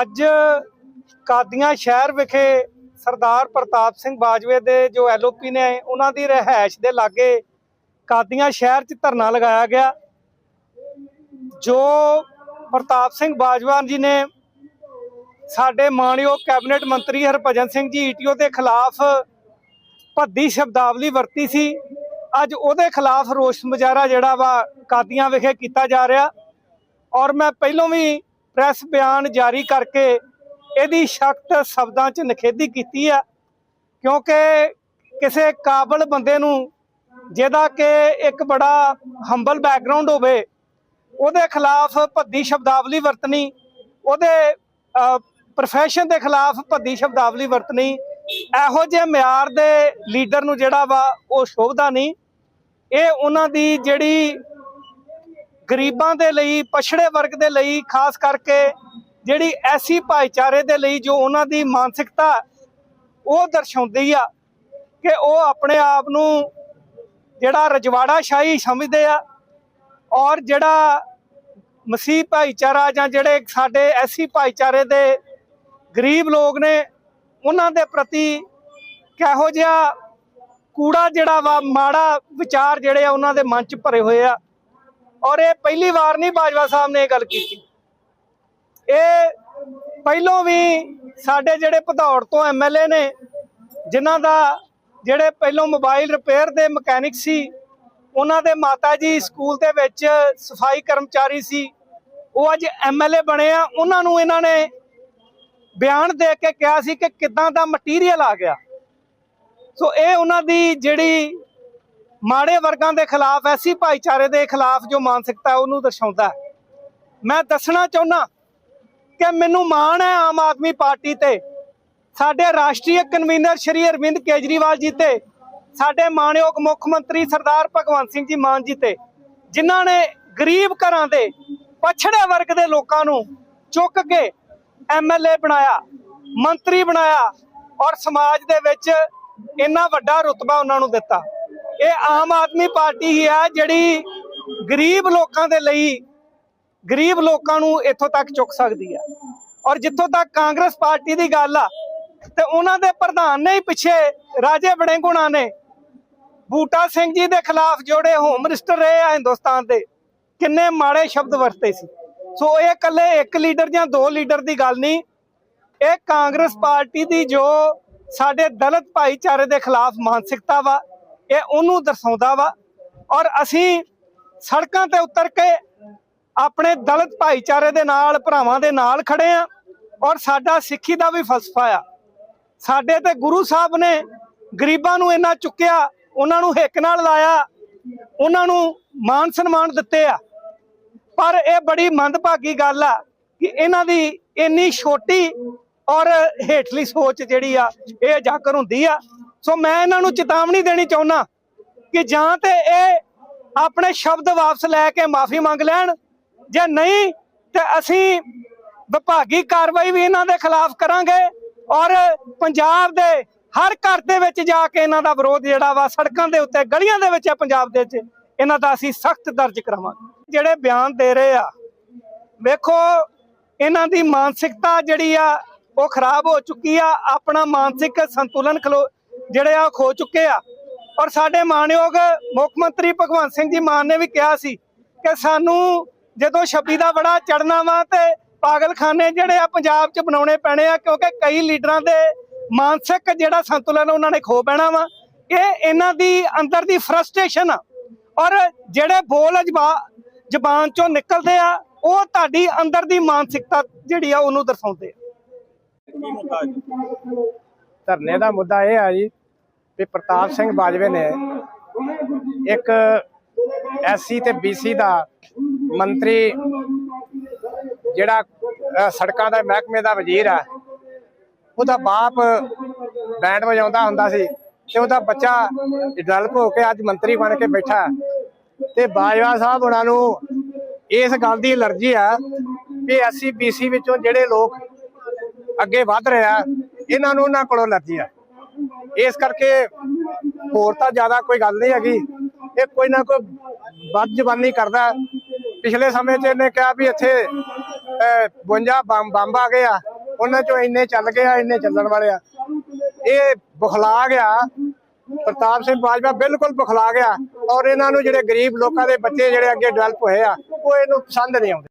ਅੱਜ ਕਾਦੀਆਂ ਸ਼ਹਿਰ ਵਿਖੇ ਸਰਦਾਰ ਪ੍ਰਤਾਪ ਸਿੰਘ ਬਾਜਵੇ ਦੇ ਜੋ ਐਲਓਪੀ ਨੇ, ਉਹਨਾਂ ਦੀ ਰਹਿائش ਦੇ ਲਾਗੇ ਕਾਦੀਆਂ ਸ਼ਹਿਰ 'ਚ ਧਰਨਾ ਲਗਾਇਆ ਗਿਆ। ਜੋ ਪ੍ਰਤਾਪ ਸਿੰਘ ਬਾਜਵਾਨ ਜੀ ਨੇ ਸਾਡੇ ਮਾਨਯੋਗ ਕੈਬਨਿਟ ਮੰਤਰੀ ਹਰਭਜਨ ਸਿੰਘ ਜੀ ਈਟੀਓ ਦੇ ਖਿਲਾਫ ਭੱਦੀ ਸ਼ਬਦਾਵਲੀ ਵਰਤੀ ਸੀ। ਅੱਜ ਉਹਦੇ ਖਿਲਾਫ ਰੋਸ਼ ਮੁਜ਼ਾਹਰਾ ਜਿਹੜਾ ਵਾ ਕਾਦੀਆਂ ਵਿਖੇ ਕੀਤਾ ਜਾ ਰਿਹਾ। ਔਰ ਮੈਂ ਪਹਿਲਾਂ ਵੀ ਪ੍ਰੈਸ ਬਿਆਨ ਜਾਰੀ ਕਰਕੇ ਇਹਦੀ ਸਖਤ ਸ਼ਬਦਾਂ 'ਚ ਨਿਖੇਧੀ ਕੀਤੀ ਆ, ਕਿਉਂਕਿ ਕਿਸੇ ਕਾਬਲ ਬੰਦੇ ਨੂੰ ਜਿਹਦਾ ਕਿ ਇੱਕ ਬੜਾ ਹੰਬਲ ਬੈਕਗ੍ਰਾਉਂਡ ਹੋਵੇ, ਉਹਦੇ ਖਿਲਾਫ ਭੱਦੀ ਸ਼ਬਦਾਵਲੀ ਵਰਤਣੀ, ਉਹਦੇ ਪ੍ਰੋਫੈਸ਼ਨ ਦੇ ਖਿਲਾਫ ਭੱਦੀ ਸ਼ਬਦਾਵਲੀ ਵਰਤਣੀ, ਇਹੋ ਜਿਹੇ ਮਿਆਰ ਦੇ ਲੀਡਰ ਨੂੰ ਜਿਹੜਾ ਵਾ ਉਹ ਸ਼ੋਭਦਾ ਨਹੀਂ। ਇਹ ਉਹਨਾਂ ਦੀ ਜਿਹੜੀ ਗਰੀਬਾਂ ਦੇ ਲਈ, ਪਛੜੇ ਵਰਗ ਦੇ ਲਈ, ਖਾਸ ਕਰਕੇ ਜਿਹੜੀ ਐਸੀ ਭਾਈਚਾਰੇ ਦੇ ਲਈ ਜੋ ਉਹਨਾਂ ਦੀ ਮਾਨਸਿਕਤਾ ਉਹ ਦਰਸਾਉਂਦੀ ਆ ਕਿ ਉਹ ਆਪਣੇ ਆਪ ਨੂੰ ਜਿਹੜਾ ਰਜਵਾੜਾ ਸ਼ਾਹੀ ਸਮਝਦੇ ਆ ਔਰ ਜਿਹੜਾ ਮਸੀਹ ਭਾਈਚਾਰਾ ਜਾਂ ਜਿਹੜੇ ਸਾਡੇ ਐਸੀ ਭਾਈਚਾਰੇ ਦੇ ਗਰੀਬ ਲੋਕ ਨੇ, ਉਹਨਾਂ ਦੇ ਪ੍ਰਤੀ ਕਿਹੋ ਜਿਹਾ ਕੂੜਾ ਜਿਹੜਾ ਵਾ, ਮਾੜਾ ਵਿਚਾਰ ਜਿਹੜੇ ਆ ਉਹਨਾਂ ਦੇ ਮਨ 'ਚ ਭਰੇ ਹੋਏ ਆ। ਔਰ ਇਹ ਪਹਿਲੀ ਵਾਰ ਨਹੀਂ ਬਾਜਵਾ ਸਾਹਿਬ ਨੇ ਇਹ ਗੱਲ ਕੀਤੀ। ਇਹ ਪਹਿਲੋਂ ਵੀ ਸਾਡੇ ਜਿਹੜੇ ਭਦੌੜ ਤੋਂ ਐਮਐਲਏ ਨੇ, ਜਿਨ੍ਹਾਂ ਦਾ ਜਿਹੜੇ ਪਹਿਲੋਂ ਮੋਬਾਈਲ ਰਿਪੇਅਰ ਦੇ ਮਕੈਨਿਕ ਸੀ, ਉਹਨਾਂ ਦੇ ਮਾਤਾ ਜੀ ਸਕੂਲ ਦੇ ਵਿੱਚ ਸਫ਼ਾਈ ਕਰਮਚਾਰੀ ਸੀ, ਉਹ ਅੱਜ ਐਮਐਲਏ ਬਣੇ ਆ। ਉਹਨਾਂ ਨੂੰ ਇਹਨਾਂ ਨੇ ਬਿਆਨ ਦੇ ਕੇ ਕਿਹਾ ਸੀ ਕਿ ਕਿੱਦਾਂ ਦਾ ਮਟੀਰੀਅਲ ਆ ਗਿਆ। ਸੋ ਇਹ ਉਹਨਾਂ ਦੀ ਜਿਹੜੀ ਮਾੜੇ ਵਰਗਾਂ ਦੇ ਖਿਲਾਫ, ਐਸੀ ਭਾਈਚਾਰੇ ਦੇ ਖਿਲਾਫ ਜੋ ਮਾਨਸਿਕਤਾ ਉਹਨੂੰ ਦਰਸਾਉਂਦਾ ਮੈਂ ਦੱਸਣਾ ਚਾਹੁੰਦਾ ਕਿ ਮੈਨੂੰ ਮਾਣ ਹੈ ਆਮ ਆਦਮੀ ਪਾਰਟੀ ਤੇ। ਸਾਡੇ ਰਾਸ਼ਟਰੀ ਕਨਵੀਨਰ ਸ਼੍ਰੀ ਅਰਵਿੰਦ ਕੇਜਰੀਵਾਲ ਜੀ ਤੇ, ਸਾਡੇ ਮਾਣਯੋਗ ਮੁੱਖ ਮੰਤਰੀ ਸਰਦਾਰ ਭਗਵੰਤ ਸਿੰਘ ਜੀ ਮਾਨ ਜੀ ਤੇ, ਜਿਨ੍ਹਾਂ ਨੇ ਗਰੀਬ ਘਰਾਂ ਦੇ, ਪਛੜੇ ਵਰਗ ਦੇ ਲੋਕਾਂ ਨੂੰ ਚੁੱਕ ਕੇ ਐਮਐਲਏ ਬਣਾਇਆ, ਮੰਤਰੀ ਬਣਾਇਆ ਔਰ ਸਮਾਜ ਦੇ ਵਿੱਚ ਇੰਨਾ ਵੱਡਾ ਰੁਤਬਾ ਉਹਨਾਂ ਨੂੰ ਦਿੱਤਾ। ਇਹ ਆਮ ਆਦਮੀ ਪਾਰਟੀ ਹੀ ਆ ਜਿਹੜੀ ਗਰੀਬ ਲੋਕਾਂ ਦੇ ਲਈ ਗਰੀਬ ਲੋਕਾਂ ਨੂੰ ਇੱਥੋਂ ਤੱਕ ਚੁੱਕ ਸਕਦੀ ਆ। ਔਰ ਜਿੱਥੋਂ ਤੱਕ ਕਾਂਗਰਸ ਪਾਰਟੀ ਦੀ ਗੱਲ ਆ, ਤੇ ਉਹਨਾਂ ਦੇ ਪ੍ਰਧਾਨ ਨੇ ਹੀ ਪਿੱਛੇ ਰਾਜੇ ਬੜੇਗੁਣਾ ਨੇ ਬੂਟਾ ਸਿੰਘ ਜੀ ਦੇ ਖਿਲਾਫ ਜੋੜੇ ਹੋਮ ਮਿਨਿਸਟਰ ਰਹੇ ਆ ਹਿੰਦੁਸਤਾਨ ਦੇ, ਕਿੰਨੇ ਮਾੜੇ ਸ਼ਬਦ ਵਰਤੇ ਸੀ। ਸੋ ਇਹ ਇਕੱਲੇ ਇੱਕ ਲੀਡਰ ਜਾਂ ਦੋ ਲੀਡਰ ਦੀ ਗੱਲ ਨਹੀਂ, ਇਹ ਕਾਂਗਰਸ ਪਾਰਟੀ ਦੀ ਜੋ ਸਾਡੇ ਦਲਿਤ ਭਾਈਚਾਰੇ ਦੇ ਖਿਲਾਫ ਮਾਨਸਿਕਤਾ ਵਾ ਇਹ ਉਹਨੂੰ ਦਰਸਾਉਂਦਾ ਵਾ ਔਰ ਅਸੀਂ ਸੜਕਾਂ ਤੇ ਉਤਰ ਕੇ ਆਪਣੇ ਦਲਿਤ ਭਾਈਚਾਰੇ ਦੇ ਨਾਲ, ਭਰਾਵਾਂ ਦੇ ਨਾਲ ਖੜੇ ਆ ਔਰ ਸਾਡਾ ਸਿੱਖੀ ਦਾ ਵੀ ਫਲਸਫਾ ਆ। ਸਾਡੇ ਤੇ ਗੁਰੂ ਸਾਹਿਬ ਨੇ ਗਰੀਬਾਂ ਨੂੰ ਇੰਨਾ ਚੁੱਕਿਆ, ਉਹਨਾਂ ਨੂੰ ਹਿੱਕ ਨਾਲ ਲਾਇਆ, ਉਹਨਾਂ ਨੂੰ ਮਾਨ ਸਨਮਾਨ ਦਿੱਤੇ ਆ। ਪਰ ਇਹ ਬੜੀ ਮੰਦਭਾਗੀ ਗੱਲ ਆ ਕਿ ਇਹਨਾਂ ਦੀ ਇੰਨੀ ਛੋਟੀ ਔਰ ਹੇਠਲੀ ਸੋਚ ਜਿਹੜੀ ਆ, ਇਹ ਜਾਕਰ ਹੁੰਦੀ ਆ। ਸੋ ਮੈਂ ਇਹਨਾਂ ਨੂੰ ਚੇਤਾਵਨੀ ਦੇਣੀ ਚਾਹੁੰਦਾ ਕਿ ਜਾਂ ਤੇ ਇਹ ਆਪਣੇ ਸ਼ਬਦ ਵਾਪਸ ਲੈ ਕੇ ਮਾਫੀ ਮੰਗ ਲੈਣ, ਜੇ ਨਹੀਂ, ਤੇ ਅਸੀਂ ਵਿਭਾਗੀ ਕਾਰਵਾਈ ਵੀ ਇਹਨਾਂ ਦੇ ਖਿਲਾਫ ਕਰਾਂਗੇ ਔਰ ਪੰਜਾਬ ਦੇ ਹਰ ਘਰ ਦੇ ਵਿੱਚ ਜਾ ਕੇ ਇਹਨਾਂ ਦਾ ਵਿਰੋਧ ਜਿਹੜਾ ਵਾ ਸੜਕਾਂ ਦੇ ਉੱਤੇ, ਗਲੀਆਂ ਦੇ ਵਿੱਚ ਆ ਪੰਜਾਬ ਦੇ ਵਿੱਚ, ਇਹਨਾਂ ਦਾ ਅਸੀਂ ਸਖਤ ਦਰਜ ਕਰਾਵਾਂਗੇ। ਜਿਹੜੇ ਬਿਆਨ ਦੇ ਰਹੇ ਆ, ਵੇਖੋ, ਇਹਨਾਂ ਦੀ ਮਾਨਸਿਕਤਾ ਜਿਹੜੀ ਆ, ਉਹ ਖਰਾਬ ਹੋ ਚੁੱਕੀ ਆ, ਆਪਣਾ ਮਾਨਸਿਕ ਸੰਤੁਲਨ ਖਲੋ ਜਿਹੜੇ ਆ ਖੋ ਚੁੱਕੇ ਆ। ਔਰ ਸਾਡੇ ਮਾਨਯੋਗ ਮੁੱਖ ਮੰਤਰੀ ਭਗਵੰਤ ਸਿੰਘ ਜੀ ਮਾਨ ਨੇ ਵੀ ਕਿਹਾ ਸੀ ਕਿ ਸਾਨੂੰ ਜਦੋਂ ਛੱਬੀ ਦਾ ਬੜਾ ਚੜਨਾ ਵਾ ਤੇ ਪਾਗਲਖਾਨੇ ਜਿਹੜੇ ਆ ਪੰਜਾਬ 'ਚ ਬਣਾਉਣੇ ਪੈਣੇ ਆ, ਕਿਉਂਕਿ ਕਈ ਲੀਡਰਾਂ ਦੇ ਮਾਨਸਿਕ ਜਿਹੜਾ ਸੰਤੁਲਨ ਉਹਨਾਂ ਨੇ ਖੋ ਬਹਿਣਾ ਵਾ। ਇਹ ਇਹਨਾਂ ਦੀ ਅੰਦਰ ਦੀ ਫਰਸਟ੍ਰੇਸ਼ਨ ਆ। ਔਰ ਜਿਹੜੇ ਬੋਲ ਜ਼ਬਾ- ਜ਼ਬਾਨ ਚੋਂ ਨਿਕਲਦੇ ਆ, ਉਹ ਤੁਹਾਡੀ ਅੰਦਰ ਦੀ ਮਾਨਸਿਕਤਾ ਜਿਹੜੀ ਆ, ਉਹਨੂੰ ਦਰਸਾਉਂਦੇ ਆ। ਧਰਨੇ ਦਾ ਮੁੱਦਾ ਇਹ ਆ ਜੀ ਵੀ ਪ੍ਰਤਾਪ ਸਿੰਘ ਬਾਜਵੇ ਨੇ ਇੱਕ ਐਸਸੀ ਤੇ ਬੀਸੀ ਦਾ ਮੰਤਰੀ ਜਿਹੜਾ ਸੜਕਾਂ ਦਾ ਮਹਿਕਮੇ ਦਾ ਵਜ਼ੀਰ ਆ, ਉਹਦਾ ਬਾਪ ਬੈਂਡ ਵਜਾਉਂਦਾ ਹੁੰਦਾ ਸੀ ਤੇ ਉਹਦਾ ਬੱਚਾ ਡਿਵੈਲਪ ਹੋ ਕੇ ਅੱਜ ਮੰਤਰੀ ਬਣ ਕੇ ਬੈਠਾ ਤੇ ਬਾਜਵਾ ਸਾਹਿਬ ਉਹਨਾਂ ਨੂੰ ਇਸ ਗੱਲ ਦੀ ਅਲਰਜੀ ਆ ਵੀ ਐਸਸੀ, ਬੀਸੀ ਵਿੱਚੋਂ ਜਿਹੜੇ ਲੋਕ ਅੱਗੇ ਵੱਧ ਆ, ਇਹਨਾਂ ਨੂੰ ਉਹਨਾਂ ਕੋਲੋਂ ਅਲਰਜੀ ਆ। ਇਸ ਕਰਕੇ ਹੋਰ ਤਾਂ ਜ਼ਿਆਦਾ ਕੋਈ ਗੱਲ ਨਹੀਂ ਹੈਗੀ। ਇਹ ਕੋਈ ਨਾ ਕੋਈ ਵੱਧ ਜ਼ਬਾਨੀ ਕਰਦਾ ਪਿਛਲੇ ਸਮੇਂ 'ਚ ਇਹਨੇ ਕਿਹਾ ਵੀ ਇੱਥੇ ਅਹ, 52 ਬੰਬ ਬੰਬ ਆ ਗਏ ਆ। ਉਹਨਾਂ ਚੋਂ ਇੰਨੇ ਚੱਲ ਗਏ ਆ ਇੰਨੇ ਚੱਲਣ ਵਾਲੇ ਆ। ਇਹ ਬੁਖਲਾ ਗਿਆ। ਪ੍ਰਤਾਪ ਸਿੰਘ ਬਾਜਵਾ ਬਿਲਕੁਲ ਬੁਖਲਾ ਗਿਆ। ਔਰ ਇਹਨਾਂ ਨੂੰ ਜਿਹੜੇ ਗਰੀਬ ਲੋਕਾਂ ਦੇ ਬੱਚੇ ਜਿਹੜੇ ਅੱਗੇ ਡਿਵੈਲਪ ਹੋਏ ਆ ਉਹ ਇਹਨੂੰ ਪਸੰਦ ਨਹੀਂ ਆਉਂਦੇ।